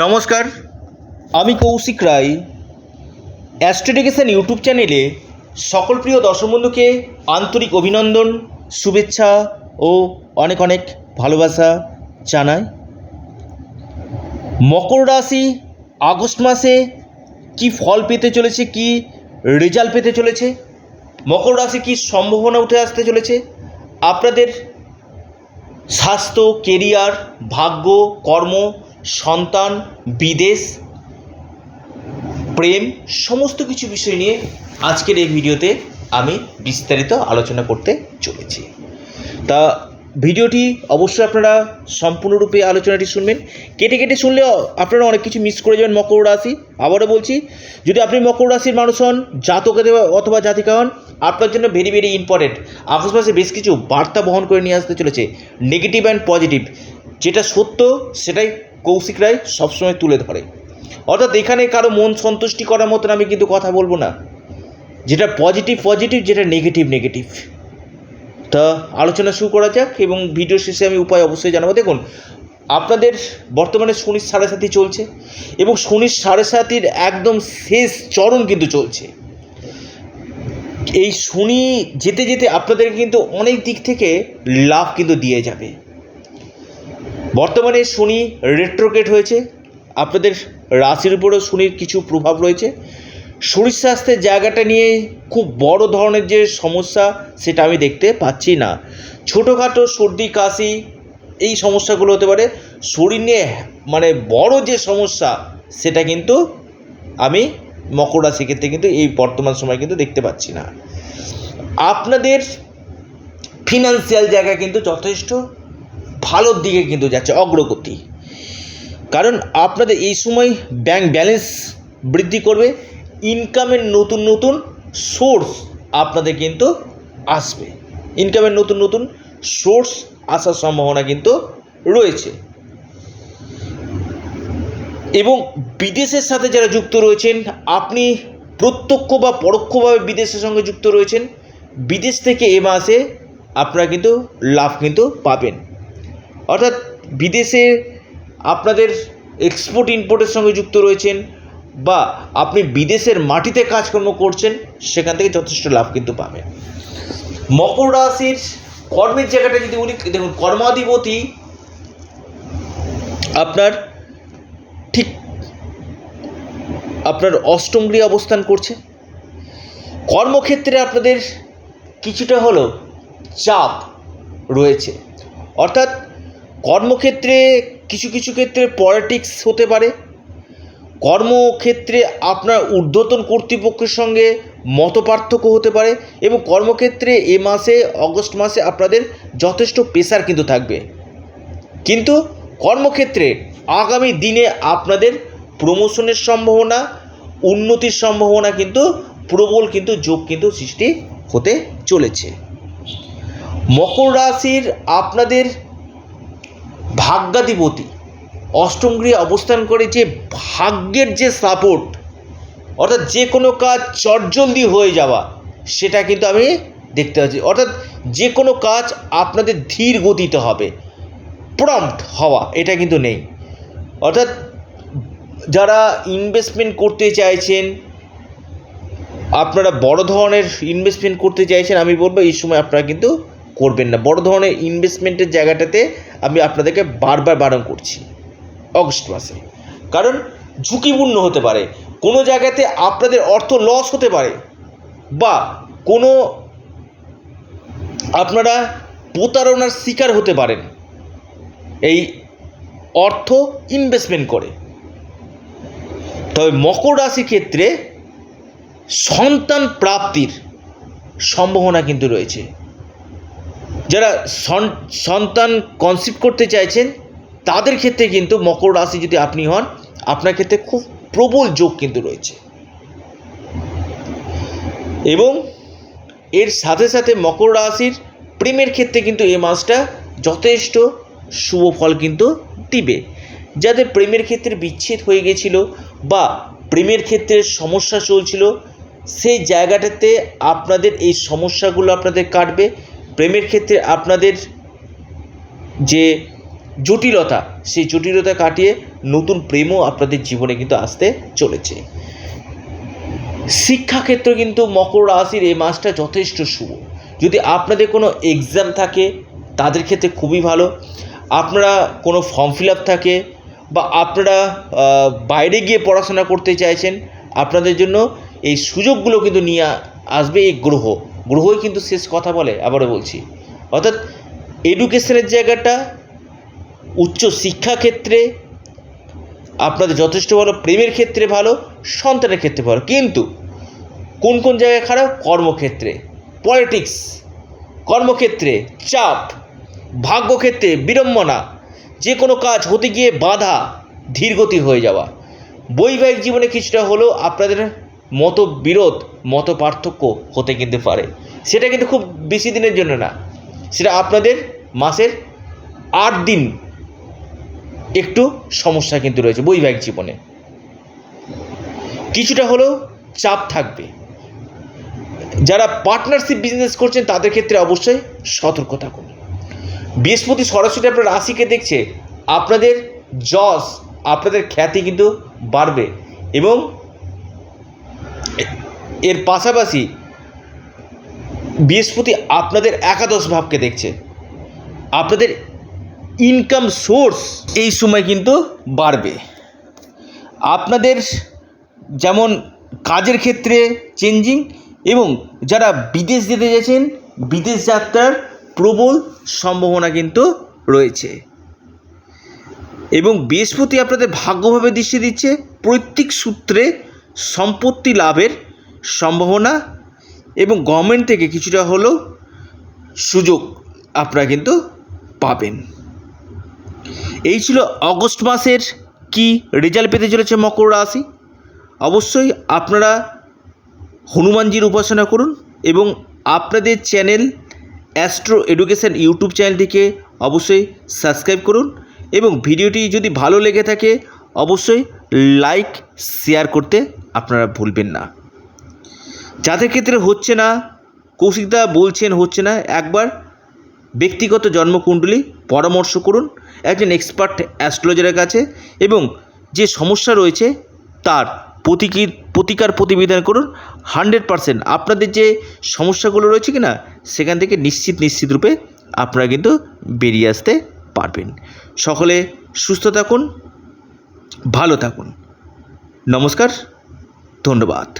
নমস্কার। আমি কৌশিক রায়। অ্যাস্ট্রোডিকেশন ইউটিউব চ্যানেলে সকল প্রিয় দর্শক বন্ধুকে আন্তরিক অভিনন্দন শুভেচ্ছা ও অনেক অনেক ভালোবাসা জানাই। মকর রাশি আগস্ট মাসে কি ফল পেতে চলেছে কি রেজাল্ট পেতে চলেছে মকর রাশি কি সম্ভাবনা উঠে আসতে চলেছে আপনাদের স্বাস্থ্য কেরিয়ার ভাগ্য কর্ম সন্তান, বিদেশ, প্রেম, সমস্ত কিছু বিষয় নিয়ে আজকের এই ভিডিওতে আমি বিস্তারিত আলোচনা করতে চলেছি। তা ভিডিওটি অবশ্যই আপনারা সম্পূর্ণরূপে আলোচনাটি শুনবেন। কেটে কেটে শুনলে আপনারা অনেক কিছু মিস করে যাবেন মকর রাশি। আবারও বলছি, যদি আপনি মকর রাশির মানুষ হন জাতক অথবা জাতিকা হন, আপনার জন্য ভেরি ভেরি ইম্পর্টেন্ট মাসে বেশ কিছু বার্তা বহন করে নিয়ে আসতে চলেছে। নেগেটিভ অ্যান্ড পজিটিভ যেটা সত্য সেটাই কৌশিক রায় সবসময় তুলে ধরে। অর্থাৎ এখানে কারও মন সন্তুষ্টি করার মতন আমি কিন্তু কথা বলব না। যেটা পজিটিভ পজিটিভ যেটা নেগেটিভ নেগেটিভ তা আলোচনা শুরু করা যাক এবং ভিডিও শেষে আমি উপায় অবশ্যই জানাব। দেখুন, আপনাদের বর্তমানে শনির সাড়ে সাথী চলছে এবং শনির সাড়ে সাতির একদম শেষ চরণ কিন্তু চলছে। এই শনি যেতে যেতে আপনাদের কিন্তু অনেক দিক থেকে লাভ কিন্তু দিয়ে যাবে। বর্তমানে শনি রেট্রোকেট হয়েছে। আপনাদের রাশির উপরেও শনির কিছু প্রভাব রয়েছে। শরীর স্বাস্থ্যের জায়গাটা নিয়ে খুব বড় ধরনের যে সমস্যা, সেটা আমি দেখতে পাচ্ছি না। ছোটোখাটো সর্দি, কাশি, এই সমস্যাগুলো হতে পারে। শরীর নিয়ে মানে বড় যে সমস্যা, সেটা কিন্তু আমি মকর রাশি ক্ষেত্রে কিন্তু এই বর্তমান সময় কিন্তু দেখতে পাচ্ছি না। আপনাদের ফিনান্সিয়াল জায়গা কিন্তু যথেষ্ট। ভালোর দিকে কিন্তু যাচ্ছে অগ্রগতি। কারণ আপনাদের এই সময় ব্যাংক ব্যালেন্স বৃদ্ধি করবে ইনকামের নতুন নতুন সোর্স আপনাদের কিন্তু আসবে। ইনকামের নতুন নতুন সোর্স আসার সম্ভাবনা কিন্তু রয়েছে। এবং বিদেশের সাথে যারা যুক্ত রয়েছেন, আপনি প্রত্যক্ষ বা পরোক্ষভাবে বিদেশের সঙ্গে যুক্ত রয়েছেন, বিদেশ থেকে এ মাসে আপনারা কিন্তু লাভ কিন্তু পাবেন। অর্থাৎ বিদেশে আপনাদের এক্সপোর্ট ইম্পোর্টের সঙ্গে যুক্ত রয়েছেন বা আপনি বিদেশের মাটিতে কাজকর্ম করছেন, সেখান থেকে যথেষ্ট লাভ কিন্তু পাবেন। মকর রাশির কর্মের জায়গাটা যদি উনি দেখুন কর্মাধিপতি আপনার ঠিক আপনার অষ্টম অবস্থান করছে। কর্মক্ষেত্রে আপনাদের কিছুটা হলেও চাপ রয়েছে। অর্থাৎ কর্মক্ষেত্রে, কিছু কিছু ক্ষেত্রে পলিটিক্স হতে পারে। কর্মক্ষেত্রে আপনার ঊর্ধ্বতন কর্তৃপক্ষের সঙ্গে মত পার্থক্য হতে পারে এবং কর্মক্ষেত্রে এ মাসে, অগস্ট মাসে আপনাদের যথেষ্ট প্রেশার কিন্তু থাকবে। কিন্তু কর্মক্ষেত্রে আগামী দিনে আপনাদের প্রমোশনের সম্ভাবনা, উন্নতির সম্ভাবনা কিন্তু, প্রবল কিন্তু, যোগ কিন্তু সৃষ্টি হতে চলেছে। মকর রাশির আপনাদের ভাগ্যাধিপতি। অষ্টম গৃহে অবস্থান করে যে ভাগ্যের যে সাপোর্ট অর্থাৎ যে কোনো কাজ চটজলদি হয়ে যাওয়া, সেটা কিন্তু আমি দেখতে পাচ্ছি। অর্থাৎ যে কোনো কাজ আপনাদের ধীর গতিতে হবে প্রম্পট হওয়া, এটা কিন্তু নেই। অর্থাৎ যারা ইনভেস্টমেন্ট করতে চাইছেন, আপনারা বড় ধরনের ইনভেস্টমেন্ট করতে চাইছেন, আমি বলব এই সময় আপনারা কিন্তু করবেন না। বড় ধরনের ইনভেস্টমেন্টের জায়গাটাতে আমি আপনাদেরকে বারবার বারণ করছি, অগস্ট মাসে। কারণ ঝুঁকিপূর্ণ হতে পারে, কোনো জায়গাতে আপনাদের অর্থ লস হতে পারে, বা কোনো আপনারা প্রতারণার শিকার হতে পারেন। এই অর্থ ইনভেস্টমেন্ট করে। তবে মকর রাশির ক্ষেত্রে সন্তান প্রাপ্তির সম্ভাবনা কিন্তু রয়েছে। যারা সন- সন্তান কনসিভ করতে চাইছেন, তাদের ক্ষেত্রে কিন্তু মকর রাশি যদি আপনি হন, আপনার ক্ষেত্রে খুব প্রবল যোগ কিন্তু রয়েছে। এবং এর সাথে সাথে মকর রাশির প্রেমের ক্ষেত্রে কিন্তু এই মাসটা যথেষ্ট শুভ ফল কিন্তু দিবে। যাদের প্রেমের ক্ষেত্রে বিচ্ছেদ হয়ে গেছিল বা প্রেমের ক্ষেত্রে সমস্যা চলছিল, সেই জায়গাটাতে আপনাদের এই সমস্যাগুলো আপনাদের কাটবে। প্রেমের ক্ষেত্রে আপনাদের যে জটিলতা, সেই জটিলতা কাটিয়ে নতুন প্রেমও আপনাদের জীবনে কিন্তু আসতে চলেছে। শিক্ষাক্ষেত্র কিন্তু মকর রাশির এই মাসটা যথেষ্ট শুভ। যদি আপনাদের কোনো এক্সাম থাকে, তাদের ক্ষেত্রে খুবই ভালো। আপনারা কোনো ফর্ম ফিল আপ থাকে বা আপনারা বাইরে গিয়ে পড়াশোনা করতে চাইছেন, আপনাদের জন্য এই সুযোগগুলো কিন্তু নিয়ে আসবে এই গ্রহ। গ্রহই কিন্তু শেষ কথা বলে, আবারও বলছি। অর্থাৎ এডুকেশনের জায়গাটা, উচ্চ শিক্ষা ক্ষেত্রে, আপনাদের যথেষ্ট ভালো, প্রেমের ক্ষেত্রে ভালো, সন্তানের ক্ষেত্রে ভালো। কিন্তু কোন কোন জায়গায় খারাপ? কর্মক্ষেত্রে। পলিটিক্স কর্মক্ষেত্রে চাপ, ভাগ্যক্ষেত্রে বিড়ম্বনা যে কোনো কাজ হতে গিয়ে বাধা, ধীরগতি হয়ে যাওয়া। বৈবাহিক জীবনে কিছুটা হলেও আপনাদের মত বিরোধ মত পার্থক্য হতে কিন্তু পারে। সেটা কিন্তু খুব বেশি দিনের জন্য না। সেটা আপনাদের মাসের আট দিন একটু সমস্যা কিন্তু রয়েছে বৈবাহিক জীবনে। কিছুটা হলেও চাপ থাকবে। যারা পার্টনারশিপ বিজনেস করছেন, তাদের ক্ষেত্রে অবশ্যই সতর্ক থাকুন। বৃহস্পতি সরাসরি আপনার রাশিকে দেখছে। আপনাদের যশ, আপনাদের খ্যাতি কিন্তু বাড়বে এবং এর পাশাপাশি বৃহস্পতি আপনাদের একাদশ ভাবকে দেখছে। আপনাদের ইনকাম সোর্স এই সময় কিন্তু বাড়বে। আপনাদের যেমন কাজের ক্ষেত্রে চেঞ্জিং এবং যারা বিদেশ যেতে যাচ্ছেন, বিদেশ যাত্রার প্রবল সম্ভাবনা কিন্তু রয়েছে। এবং বৃহস্পতি আপনাদের ভাগ্যভাবে দৃষ্টি দিচ্ছে, প্রত্যেক সূত্রে সম্পত্তি লাভের সম্ভাবনা এবং গভর্নমেন্ট থেকে কিছুটা হলেও সুযোগ আপনারা কিন্তু পাবেন। এই ছিল অগস্ট মাসের কি রেজাল্ট পেতে চলেছে মকর রাশি? অবশ্যই আপনারা হনুমানজির উপাসনা করুন এবং আপনাদের চ্যানেল অ্যাস্ট্রো এডুকেশন ইউটিউব চ্যানেলটিকে অবশ্যই সাবস্ক্রাইব করুন এবং ভিডিওটি যদি ভালো লেগে থাকে অবশ্যই লাইক শেয়ার করতে আপনারা ভুলবেন না। যাদের ক্ষেত্রে হচ্ছে না, কৌশিকদা বলছেন হচ্ছে না, একবার ব্যক্তিগত জন্মকুণ্ডলী পরামর্শ করুন। একজন এক্সপার্ট অ্যাস্ট্রোলজারের কাছে এবং যে সমস্যা রয়েছে, তার প্রতিকির, প্রতিকার প্রতিবিধান করুন। হান্ড্রেড পারসেন্ট আপনাদের যে সমস্যাগুলো রয়েছে কি না সেখান থেকে নিশ্চিত নিশ্চিত রূপে আপনারা কিন্তু বেরিয়ে আসতে পারবেন। সকলে সুস্থ থাকুন। ভালো থাকুন। নমস্কার ধন্যবাদ।